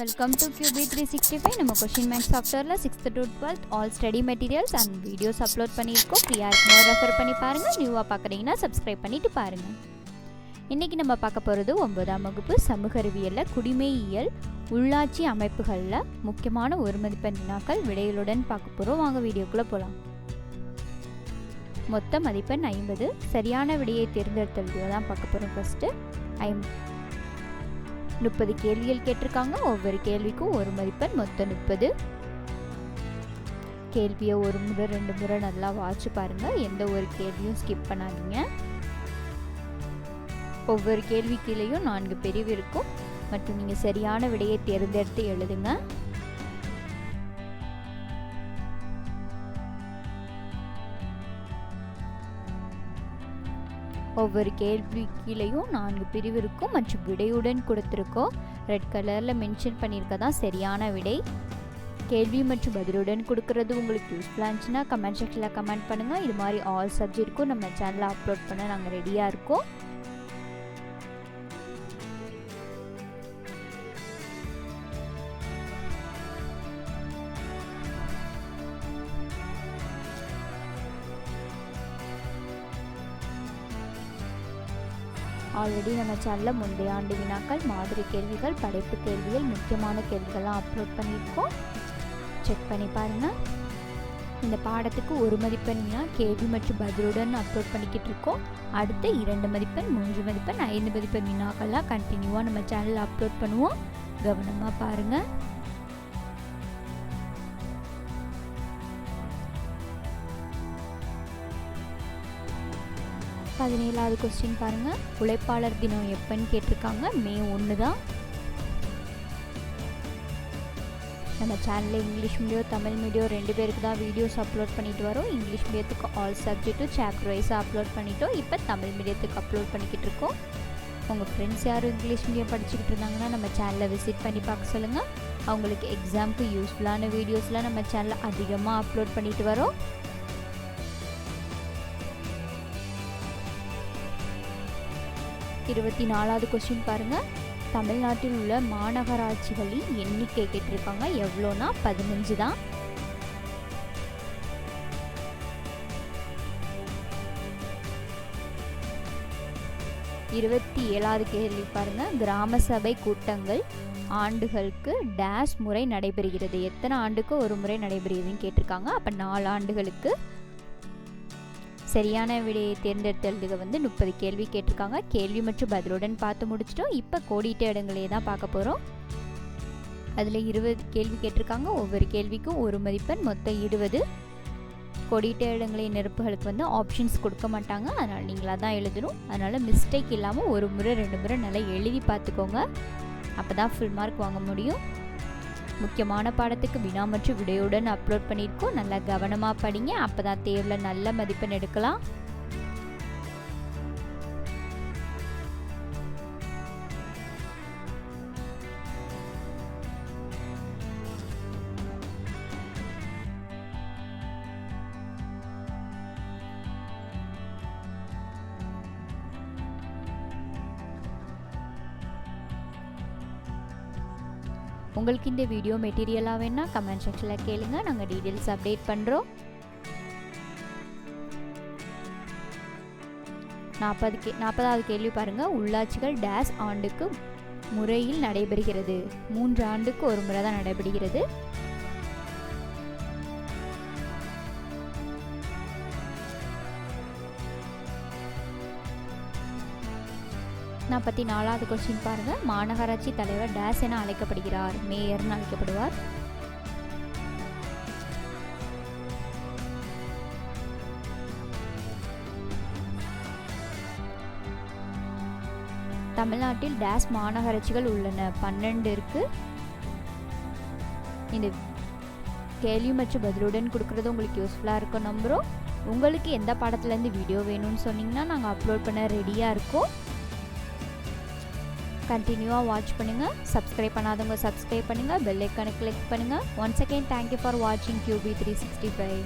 Welcome to Q B three sixty five நம்ம question maths சாஃப்ட்வேரில் sixth to twelfth all study materials and videos upload பண்ணியிருக்கோம். ஃப்ரீயாக இருக்கும்போது refer பண்ணி பாருங்கள் நியூவாக பார்க்குறீங்கன்னா சப்ஸ்கிரைப் பண்ணிட்டு பாருங்கள் இன்றைக்கி நம்ம பார்க்க போகிறது ஒன்பதாம் வகுப்பு சமூக அறிவியலில் குடிமையியல் உள்ளாட்சி அமைப்புகளில் முக்கியமான ஒரு மதிப்பெண் வினாக்கள். விடைகளுடன் பார்க்க போகிறோம் வாங்க வீடியோக்குள்ளே போகலாம் மொத்த மதிப்பெண் ஐம்பது. சரியான விடையை தேர்ந்தெடுத்த வீடியோ தான் பார்க்க போகிறோம் ஃபஸ்ட்டு ஐம் முப்பது கேள்விகள் கேட்டிருக்காங்க. ஒவ்வொரு கேள்விக்கும் ஒரு மதிப்பெண் மொத்தம் முப்பது. கேள்வியை ஒரு முறை ரெண்டு முறை நல்லா வாட்சி பாருங்கள் எந்த ஒரு கேள்வியும் ஸ்கிப் பண்ணாதீங்க. ஒவ்வொரு கேள்வி கீழேயும் நான்கு பிரிவு இருக்கும். மற்றும் நீங்கள் சரியான விடையை தேர்ந்தெடுத்து எழுதுங்க. ஒவ்வொரு கேள்வி கீழேயும் நான்கு பிரிவு இருக்கும் மற்றும் விடையுடன் கொடுத்துருக்கோம். ரெட் கலரில் மென்ஷன் பண்ணியிருக்க தான் சரியான விடை. கேள்வி மற்றும் பதிலுடன் கொடுக்கறது உங்களுக்கு யூஸ்ஃபுல்லாக இருந்துச்சுன்னா கமெண்ட் செக்ஷனில் கமெண்ட் பண்ணுங்கள் இது மாதிரி ஆல் சப்ஜெக்ட்டுக்கும் நம்ம சேனலில் அப்லோட் பண்ண நாங்கள் ரெடியாக இருக்கோம். ஆல்ரெடி நம்ம சேனலில் முந்தைய ஆண்டு வினாக்கள் மாதிரி கேள்விகள் படைப்பு கேள்விகள் முக்கியமான கேள்விகள்லாம் அப்லோட் பண்ணியிருக்கோம். செக் பண்ணி பாருங்கள் இந்த பாடத்துக்கு ஒரு மதிப்பெண் கேள்வி மற்றும் பதிலுடன் அப்லோட் பண்ணிக்கிட்டு இருக்கோம். அடுத்து இரண்டு மதிப்பெண் மூன்று மதிப்பெண் ஐந்து மதிப்பெண் வினாக்கள்லாம் கண்டினியூவாக நம்ம சேனலில் அப்லோட் பண்ணுவோம். கவனமாக பாருங்கள் பதினேழாவது கொஸ்டின் பாருங்கள் உழைப்பாளர் தினம் எப்போன்னு கேட்டிருக்காங்க. மே ஒன்று தான். நம்ம சேனலில் இங்கிலீஷ் மீடியம் தமிழ் மீடியம் ரெண்டு பேருக்கு தான் வீடியோஸ் அப்லோட் பண்ணிட்டு வரோம். இங்கிலீஷ் மீடியத்துக்கு ஆல் சப்ஜெக்ட்டும் சாப்டர் வைஸாக அப்லோட் பண்ணிட்டோம். இப்போ தமிழ் மீடியத்துக்கு அப்லோட் பண்ணிக்கிட்டு இருக்கோம். உங்கள் ஃப்ரெண்ட்ஸ் யாரும் இங்கிலீஷ் மீடியம் படிச்சுக்கிட்டு இருந்தாங்கன்னா நம்ம சேனலை விசிட் பண்ணி பார்க்க சொல்லுங்கள் அவங்களுக்கு எக்ஸாமுக்கு யூஸ்ஃபுல்லான வீடியோஸ்லாம் நம்ம சேனலில் அதிகமாக அப்லோட் பண்ணிட்டு வரோம். இருபத்தி நாலாவது கொஸ்டின் பாருங்கள் தமிழ்நாட்டில் உள்ள மாநகராட்சிகளின் எண்ணிக்கை கேட்டிருக்காங்க. எவ்வளோனா பதினஞ்சு தான். இருபத்தி ஏழாவது கேள்வி பாருங்க. கிராம சபை கூட்டங்கள் ஆண்டுகளுக்கு டேஷ் முறை நடைபெறுகிறது. எத்தனை ஆண்டுக்கு ஒரு முறை நடைபெறுகிறதுன்னு கேட்டிருக்காங்க. அப்போ நாலு ஆண்டுகளுக்கு சரியான விடையை தேர்ந்தெடுத்ததுக்கு வந்து முப்பது கேள்வி கேட்டிருக்காங்க. கேள்வி மற்றும் பதிலுடன் பார்த்து முடிச்சிட்டோம். இப்போ கோடிட்ட இடங்களே தான் பார்க்க போகிறோம் அதில் இருபது கேள்வி கேட்டிருக்காங்க. ஒவ்வொரு கேள்விக்கும் ஒரு மதிப்பெண் மொத்தம் இருபது. கொடிட்ட இடங்களை நிரப்புகளுக்கு வந்து ஆப்ஷன்ஸ் கொடுக்க மாட்டாங்க. அதனால் நீங்களாக தான் எழுதணும். அதனால் மிஸ்டேக் இல்லாமல் ஒரு முறை ரெண்டு முறை நல்லா எழுதி பார்த்துக்கோங்க. அப்போ தான் ஃபுல் மார்க் வாங்க முடியும். முக்கியமான பாடத்துக்கு வினா மற்றும் விடையுடன் அப்லோட் பண்ணியிருக்கோம். நல்லா கவனமாக படிங்க. அப்போ தான் தேர்வில் நல்ல மதிப்பெண் எடுக்கலாம். உங்களுக்கு இந்த வீடியோ மெட்டீரியலாக வேணால் கமெண்ட் செக்ஷனில் கேளுங்க. நாங்கள் டீட்டெயில்ஸ் அப்டேட் பண்ணுறோம் நாற்பது கே நாற்பதாவது கேள்வி பாருங்கள் உள்ளாட்சிகள் டேஸ் ஆண்டுக்கு முறையில் நடைபெறுகிறது. மூன்று ஆண்டுக்கு ஒரு முறை தான் நடைபெறுகிறது. நாற்பத்தி நாலாவது கொஸ்டின் பாருங்கள் மாநகராட்சி தலைவர் டேஸ் என அழைக்கப்படுகிறார். மேயர்னு அழைக்கப்படுவார். தமிழ்நாட்டில் டேஸ் மாநகராட்சிகள் உள்ளன. பன்னெண்டு இருக்கு இந்த கேள்வி மற்றும் பதிலுடன் கொடுக்குறது உங்களுக்கு யூஸ்ஃபுல்லாக இருக்கும். நம்புகிறோம் உங்களுக்கு எந்த படத்துலேருந்து வீடியோ வேணும்னு சொன்னீங்கன்னா நாங்கள் அப்லோட் பண்ண ரெடியாக இருக்கோம். கண்டினியூவாக வாட்ச் பண்ணுங்கள் சப்ஸ்கிரைப் பண்ணாதவங்க சப்ஸ்கிரைப் பண்ணுங்கள் பெல் ஐக்கானை கிளிக் பண்ணுங்கள் once again thank you for வாட்சிங் Q B three sixty five